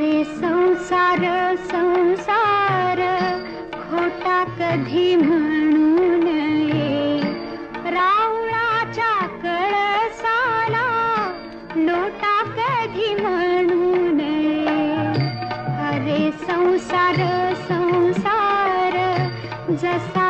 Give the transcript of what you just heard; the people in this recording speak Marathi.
अरे संसार संसार खोटा कधी की ने रावणाच्या कळसाला लोटा की ने अरे संसार संसार जसा